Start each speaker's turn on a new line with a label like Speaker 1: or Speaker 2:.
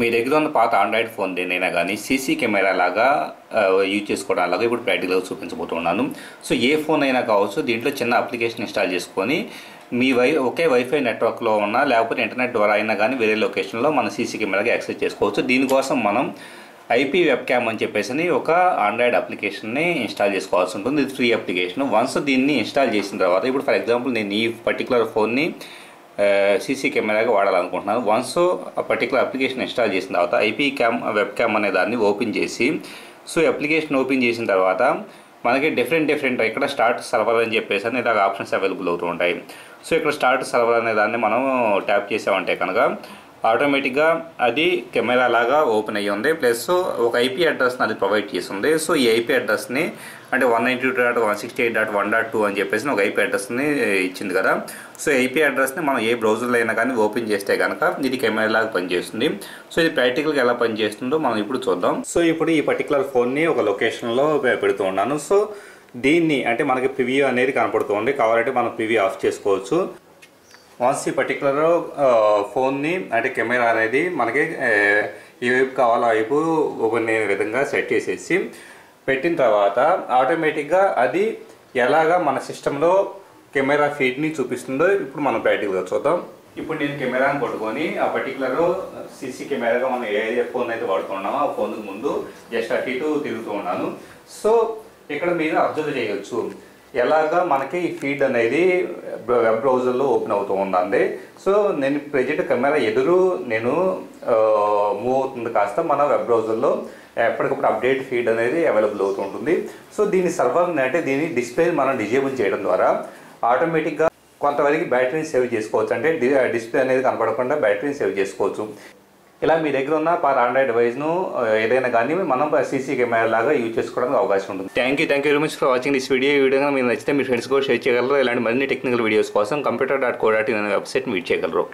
Speaker 1: మీ దగ్గర ఉన్న పాత ఆండ్రాయిడ్ ఫోన్ దేనైనా కానీ సీసీ కెమెరా లాగా యూజ్ చేసుకోవడం అలాగా ఇప్పుడు ప్రాక్టికల్గా చూపించబోతున్నాను సో ఏ ఫోన్ అయినా కావచ్చు దీంట్లో చిన్న అప్లికేషన్ ఇన్స్టాల్ చేసుకొని మీ వై ఒకే వైఫై నెట్వర్క్లో ఉన్న లేకపోతే ఇంటర్నెట్ ద్వారా అయినా కానీ వేరే లొకేషన్లో మన సీసీ కెమెరాకి యాక్సెస్ చేసుకోవచ్చు. దీనికోసం మనం ఐపీ వెబ్ క్యామ్ అని చెప్పేసి ఒక ఆండ్రాయిడ్ అప్లికేషన్ని ఇన్స్టాల్ చేసుకోవాల్సి ఉంటుంది. ఇది ఫ్రీ అప్లికేషన్ వన్స్ దీన్ని ఇన్స్టాల్ చేసిన తర్వాత ఇప్పుడు ఫర్ ఎగ్జాంపుల్ నేను ఈ పర్టికులర్ ఫోన్ని సీసీ కెమెరాగా వాడాలనుకుంటున్నాను. వన్స్ ఆ పర్టికులర్ అప్లికేషన్ ఇన్స్టాల్ చేసిన తర్వాత ఐపీ క్యామ్ వెబ్ క్యామ్ అనే దాన్ని ఓపెన్ చేసి సో అప్లికేషన్ ఓపెన్ చేసిన తర్వాత మనకి డిఫరెంట్ డిఫరెంట్ ఇక్కడ స్టార్ట్ సర్వర్ అని చెప్పేసి అని ఇలాగ ఆప్షన్స్ అవైలబుల్ అవుతూ ఉంటాయి. సో ఇక్కడ స్టార్ట్ సర్వర్ అనే దాన్ని మనం ట్యాప్ చేసామంటే కనుక ఆటోమేటిక్గా అది కెమెరా లాగా ఓపెన్ అయ్యి ఉంది. ప్లస్ ఒక ఐపీ అడ్రస్ని అది ప్రొవైడ్ చేస్తుంది. సో ఈ ఐపీ అడ్రస్ని అంటే one ninety two dot one sixty eight dot one dot two అని చెప్పేసి ఒక ఐపీ అడ్రస్ని ఇచ్చింది కదా. సో ఐపీ అడ్రస్ని మనం ఏ బ్రౌజర్లో అయినా కానీ ఓపెన్ చేస్తే కనుక ఇది కెమెరా లాగా పనిచేస్తుంది. సో ఇది ప్రాక్టికల్గా ఎలా పనిచేస్తుందో మనం ఇప్పుడు చూద్దాం. సో ఇప్పుడు ఈ పర్టికులర్ ఫోన్ని ఒక లొకేషన్లో పెడుతూ ఉన్నాను. సో దీన్ని అంటే మనకి పివి అనేది కనపడుతుంది కావాలంటే మనం పివి ఆఫ్ చేసుకోవచ్చు. వన్స్ ఈ పర్టికులర్ ఫోన్ని అంటే కెమెరా అనేది మనకి ఏ వైపు కావాలో వైపు ఓపెన్ అనే విధంగా సెట్ చేసేసి పెట్టిన తర్వాత ఆటోమేటిక్గా అది ఎలాగా మన సిస్టంలో కెమెరా ఫీడ్ని చూపిస్తుందో ఇప్పుడు మనం ప్రాక్టికల్గా చూద్దాం. ఇప్పుడు నేను కెమెరాని పట్టుకొని ఆ పర్టికులర్ సీసీ కెమెరాగా మనం ఏ ఏ ఫోన్ అయితే వాడుతున్నామో ఆ ఫోన్కి ముందు జస్ట్ అటు ఇటు తిరుగుతూ ఉన్నాను. సో ఇక్కడ మీరు అబ్జర్వ్ చేయొచ్చు. ఎలాగా మనకి ఈ ఫీడ్ అనేది వెబ్ బ్రౌజర్లో ఓపెన్ అవుతూ ఉందండి. సో నేను ప్రజెంట్ కెమెరా ఎదురు నేను మూవ్ అవుతుంది కాస్త మన వెబ్ బ్రౌజర్లో. ఎప్పటికప్పుడు అప్డేట్ ఫీడ్ అనేది అవైలబుల్ అవుతూ ఉంటుంది. సో దీని సర్వర్ అంటే దీని డిస్ప్లే మనం డిజేబుల్ చేయడం ద్వారా ఆటోమేటిక్గా కొంతవరకు బ్యాటరీని సేవ్ చేసుకోవచ్చు. అంటే డి- డిస్ప్లే అనేది కనపడకుండా బ్యాటరీని సేవ్ చేసుకోవచ్చు. ఇలా మీ దగ్గర ఉన్న పార్ ఆండ్రాయిడ్ డివైస్ను ఏదైనా కానీ మనం సీసీ కెమెరా లాగా యూజ్ చేసుకోవడానికి అవకాశం ఉంటుంది. Thank you thank you very much for watching this video ఈ వీడియో మీరు నచ్చితే మీ ఫ్రెండ్స్ కూడా షేర్ చేయగలరు. ఇలాంటి మరిన్ని టెక్నికల్ వీడియోస్ కోసం computer dot co dot in website meet చేయగలరు.